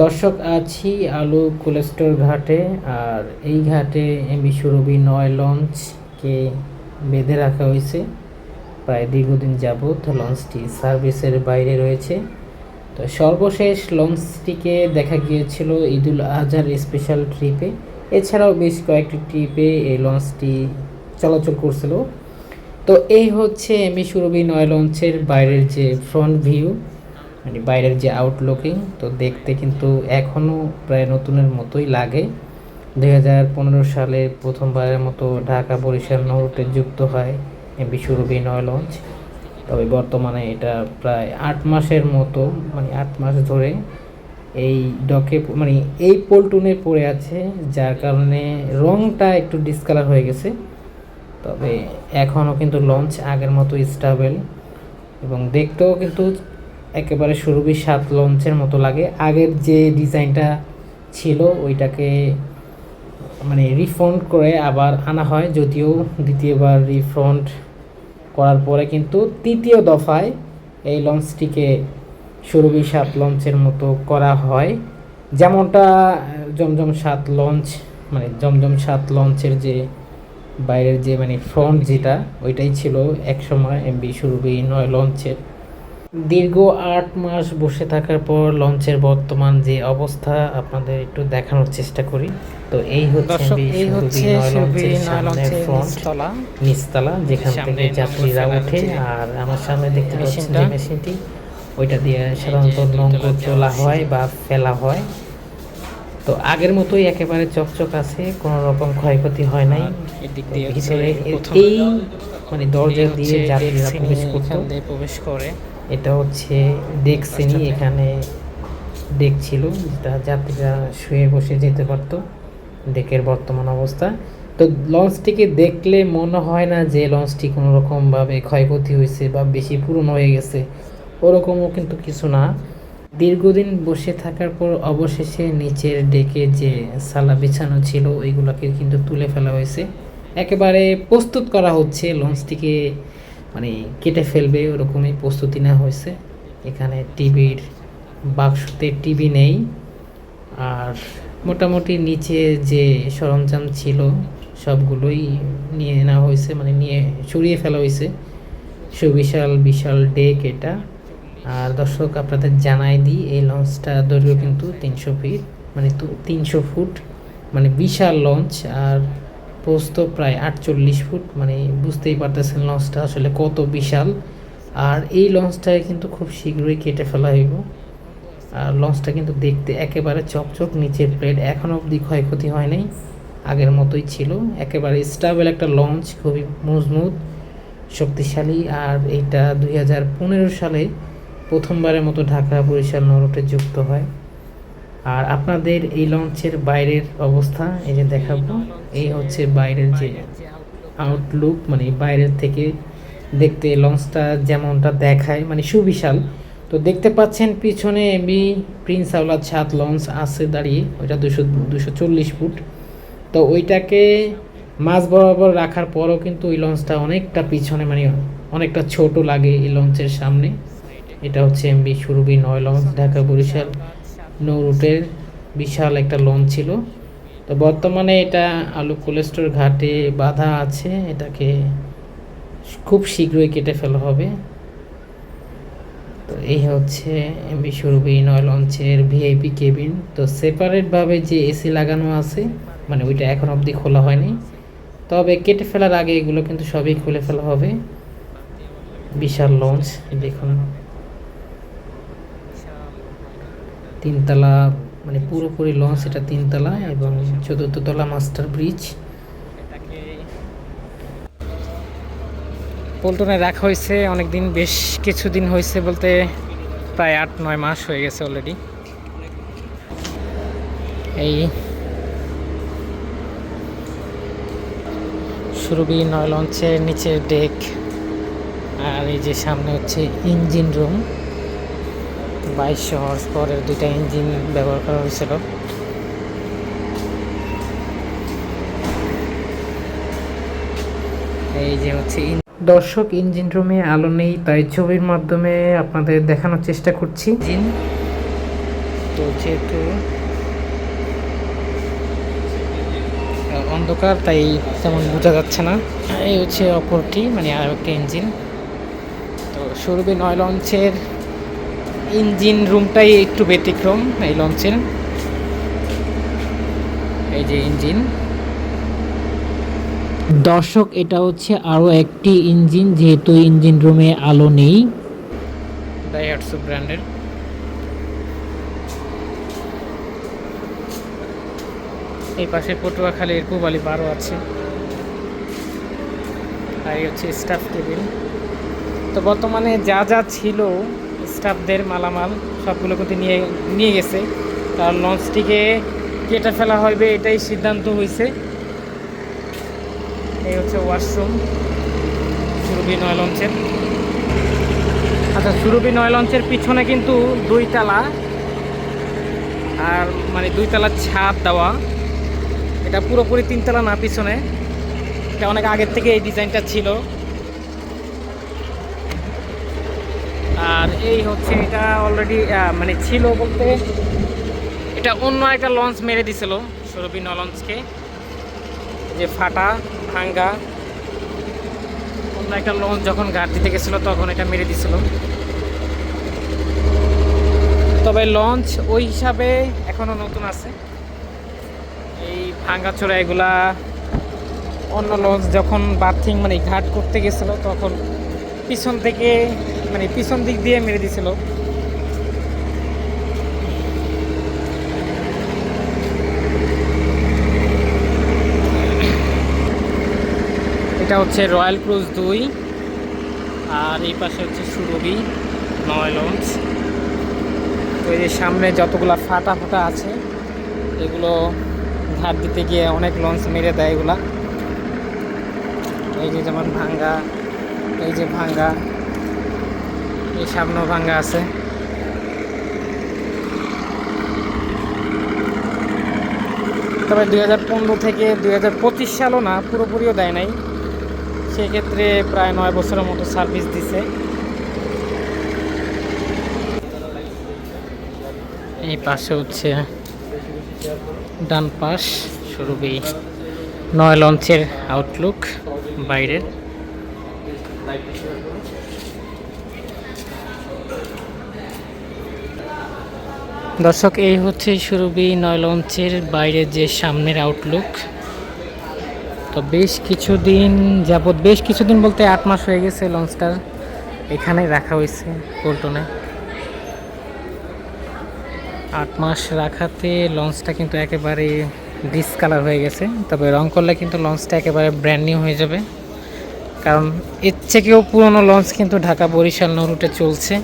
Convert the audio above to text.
দর্শক, আছি আলু কোলেস্টোর ঘাটে, আর এই ঘাটে এমবি সুরভি নয় লঞ্চকে বেঁধে রাখা হয়েছে। প্রায় দীর্ঘদিন যাবৎ লঞ্চটি সার্ভিসের বাইরে রয়েছে। তো সর্বশেষ লঞ্চটিকে দেখা গিয়েছিল ঈদুল আজহার স্পেশাল ট্রিপে। এছাড়াও বেশ কয়েকটি ট্রিপে এই লঞ্চটি চলাচল করছিল। তো এই হচ্ছে এমবি সুরভি নয় লঞ্চের বাইরের যে ফ্রন্ট ভিউ। মানে বাইরের যে আউটলুকিং তো দেখতে কিন্তু এখনও প্রায় নতুনের মতোই লাগে। দুই হাজার পনেরো সালে প্রথমবারের মতো ঢাকা বরিশাল নৌরুটে যুক্ত হয় সুরভি নয় লঞ্চ। তবে বর্তমানে এটা প্রায় আট মাসের মতো মানে আট মাস ধরে এই ডকে মানে এই পল্টুনে পড়ে আছে, যার কারণে রংটা একটু ডিসকালার হয়ে গেছে। তবে এখনও কিন্তু লঞ্চ আগের মতো স্টাবেল এবং দেখতেও কিন্তু একেবারে সুরভি সাত লঞ্চের মতো লাগে। আগের যে ডিজাইনটা ছিল, ওইটাকে মানে রিফন্ড করে আবার আনা হয়। যদিও দ্বিতীয়বার রিফন্ড করার পরে কিন্তু তৃতীয় দফায় এই লঞ্চটিকে সুরভি সাত লঞ্চের মতো করা হয়। যেমনটা জমজম সাত লঞ্চ মানে জমজম সাত লঞ্চের যে বাইরের যে মানে ফ্রন্ট যেটা, ওইটাই ছিল একসময় এমবি সুরভি নয় লঞ্চের। দীর্ঘ আট মাস বসে থাকার পর লঞ্চের বর্তমান যে অবস্থা আপনাদের একটু দেখানোর চেষ্টা করি। তো এই হচ্ছে এই নিচতলা। যেখান থেকে যাত্রীরা ওঠে। আর আমার সামনে দেখতে পাচ্ছেন যে মেশিনটি ওইটা দিয়ে সাধারণত দেওয়া তোলা হয় বা ফেলা হয়। তো আগের মতোই একেবারে চকচক আছে কোনো রকম ক্ষয়ক্ষতি হয় নাই। ভিতরে এই মানে দরজা দিয়ে যাত্রীরা প্রবেশ করতো। প্রবেশ করে। এটা হচ্ছে রাস্তাতে। এখানে ডেক ছিল যেটা যাত্রীরা শুয়ে বসে যেতে পারতো ডেকের বর্তমান অবস্থা। তো লঞ্চটিকে দেখলে মনে হয় না যে লঞ্চটি কোনো রকমভাবে ক্ষয়ক্ষতি হয়েছে বা বেশি পুরনো হয়ে গেছে ওরকমও কিন্তু কিছু না। দীর্ঘদিন বসে থাকার পর অবশেষে নিচের ডেকে যে সালা বিছানো ছিল ওইগুলোকে কিন্তু তুলে ফেলা হয়েছে। একেবারে প্রস্তুত করা হচ্ছে লঞ্চটিকে। মানে কেটে ফেলবে, ওরকমই প্রস্তুতি নেওয়া হয়েছে। এখানে টিভির বাক্সতে টিভি নেই। আর মোটামুটি নিচে যে সরঞ্জাম ছিল, সবগুলোই নিয়ে নেওয়া হয়েছে মানে নিয়ে সরিয়ে ফেলা হয়েছে। সুবিশাল, বিশাল ডেক এটা। আর দর্শক, আপনাদের জানাই দিই, এই লঞ্চটা দৈর্ঘ্য কিন্তু তিনশো ফিট মানে তিনশো ফুট মানে বিশাল লঞ্চ। আর প্রস্থ প্রায় আটচল্লিশ ফুট মানে বুঝতেই পারতেছেন লঞ্চটা আসলে কত বিশাল। আর এই লঞ্চটাকে কিন্তু খুব শীঘ্রই কেটে ফেলা হইব। আর লঞ্চটা কিন্তু দেখতে একেবারে চকচক নিচের প্লেট এখনও অবধি ক্ষয়ক্ষতি হয় নাই, আগের মতোই ছিল। একেবারে স্টাবেল একটা লঞ্চ, খুবই মজবুত, শক্তিশালী। আর এইটা দুই হাজার পনেরো সালে প্রথমবারের মতো ঢাকা বরিশাল নৌরুটে যুক্ত হয়। আর আপনাদের এই লঞ্চের বাইরের অবস্থা, এই যে দেখাবো, এই হচ্ছে বাইরের যে আউটলুক মানে বাইরের থেকে দেখতে লঞ্চটা যেমনটা দেখায় মানে সুবিশাল। তো দেখতে পাচ্ছেন পিছনে এমবি প্রিন্স আওলাদ সাত লঞ্চ আছে দাঁড়িয়ে, ওইটা দুশো দুশো চল্লিশ ফুট। তো ওইটাকে মাঝ বরাবর রাখার পরও কিন্তু ওই লঞ্চটা অনেকটা পিছনে মানে অনেকটা ছোট লাগে এই লঞ্চের সামনে। এটা হচ্ছে এমবি সুরভি নয় লঞ্চ, ঢাকা বরিশাল। নৌ রুটের বিশাল একটা লঞ্চ ছিল। তো বর্তমানে এটা আলু কোলেস্টোর ঘাটে বাধা আছে, এটাকে খুব শীঘ্রই কেটে ফেলা হবে। তো এই হচ্ছে এমবি সুরভি নয় লঞ্চের ভিআইপি কেবিন তো সেপারেটভাবে যে এসি লাগানো আছে মানে ওইটা এখন অবধি খোলা হয়নি। তবে কেটে ফেলার আগে এগুলো কিন্তু সবই খুলে ফেলা হবে। বিশাল লঞ্চ দেখুন। তিনতলা মানে পুরোপুরি লঞ্চ এটা তিনতলা এবং চতুর্থ তলা মাস্টার ব্রিজ। পল্টনে রাখা হয়েছে অনেকদিন, বেশ কিছুদিন হয়েছে বলতে প্রায় আট, নয় মাস হয়ে গেছে অলরেডি এই সুরভি নয় লঞ্চের নিচের ডেক আর এই যে সামনে হচ্ছে ইঞ্জিন রুম বাইশশো হর্স পরের দুইটা ইঞ্জিন ব্যবহার করা হয়েছিল। এই যে হচ্ছে দর্শক ইঞ্জিন রুমে আলো নেই তাই ছবির মাধ্যমে আপনাদের দেখানোর চেষ্টা করছি। ইঞ্জিন? তো যেহেতু অন্ধকার তাই তেমন বোঝা যাচ্ছে না। এই হচ্ছে অপরটি মানে আর একটা ইঞ্জিন। তো সৌরভী নয় লঞ্চের ইঞ্জিন রুমটাই একটু ব্যতিক্রম এই লঞ্চের। এই যে ইঞ্জিন। দর্শক, এটা হচ্ছে আরও একটি ইঞ্জিন, যেহেতু ইঞ্জিন রুমে আলো নেই। ডাইহাটসু ব্র্যান্ডের এই পাশে পটুয়াখালীর পুবালি বারো আছে। আর হচ্ছে স্টাফ টেবিল তো বর্তমানে যা যা ছিল স্টাফদের মালামাল সবগুলো কিন্তু নিয়ে নিয়ে গেছে। তার লঞ্চটিকে কেটে ফেলা হবে, এটাই সিদ্ধান্ত হয়েছে। এই হচ্ছে ওয়াশরুম, সুরভি নয় লঞ্চের। আচ্ছা সুরভি নয় লঞ্চের পিছনে কিন্তু দুই তালা আর মানে দুই তালার ছাদ দেওয়া। এটা পুরোপুরি তিনতলা না, পিছনে। এটা অনেক আগের থেকে এই ডিজাইনটা ছিল। আর এই হচ্ছে এটা অলরেডি মানে ছিল বলতে এটা অন্য একটা লঞ্চ মেরে দিছিল সুরভি লঞ্চকে যে ফাটা, ভাঙ্গা, অন্য একটা লঞ্চ যখন ঘাট দিতে গেছিল তখন এটা মেরে দিছিল। তবে লঞ্চ ওই হিসাবে এখনও নতুন আছে। এই ভাঙ্গা চোরা এগুলা অন্য লঞ্চ যখন বার্থিং মানে ঘাট করতে গেছিল তখন পিছন থেকে মানে পিছন দিক দিয়ে মেরে দিছিল। এটা হচ্ছে রয়্যাল ক্রুজ দুই, আর এই পাশে হচ্ছে সুরভি, নয় লঞ্চ। তো এই যে সামনে যতগুলা ফাটা ফাটা আছে, এগুলো ঘাট দিতে গিয়ে অনেক লঞ্চ মেরে দেয় এগুলা। এই যে যেমন ভাঙ্গা এই যে ভাঙ্গা, এই সামনেও ভাঙ্গা আছে। তবে দুই হাজার পনেরো থেকে দুই হাজার পঁচিশ সালও না, পুরোপুরিও দেয় নাই। সেক্ষেত্রে প্রায় নয় বছরের মতো সার্ভিস দিছে। এই পাশে হচ্ছে ডান পাশ সুরভি নয় লঞ্চের আউটলুক বাইরের। দর্শক, এই হচ্ছে সুরভি নয় লঞ্চের বাইরে যে সামনের আউটলুক তো বেশ কিছুদিন যাবৎ, বেশ কিছুদিন বলতে আট মাস হয়ে গেছে লঞ্চটার। এখানে রাখা হয়েছে পল্টনে। আট মাস রাখাতে লঞ্চটা কিন্তু একেবারে ডিসকালার হয়ে গেছে। তবে রং করলে কিন্তু লঞ্চটা একেবারে ব্র্যান্ড নিউ হয়ে যাবে। কারণ এর থেকেও পুরনো লঞ্চ কিন্তু ঢাকা বরিশাল রুটে চলছে।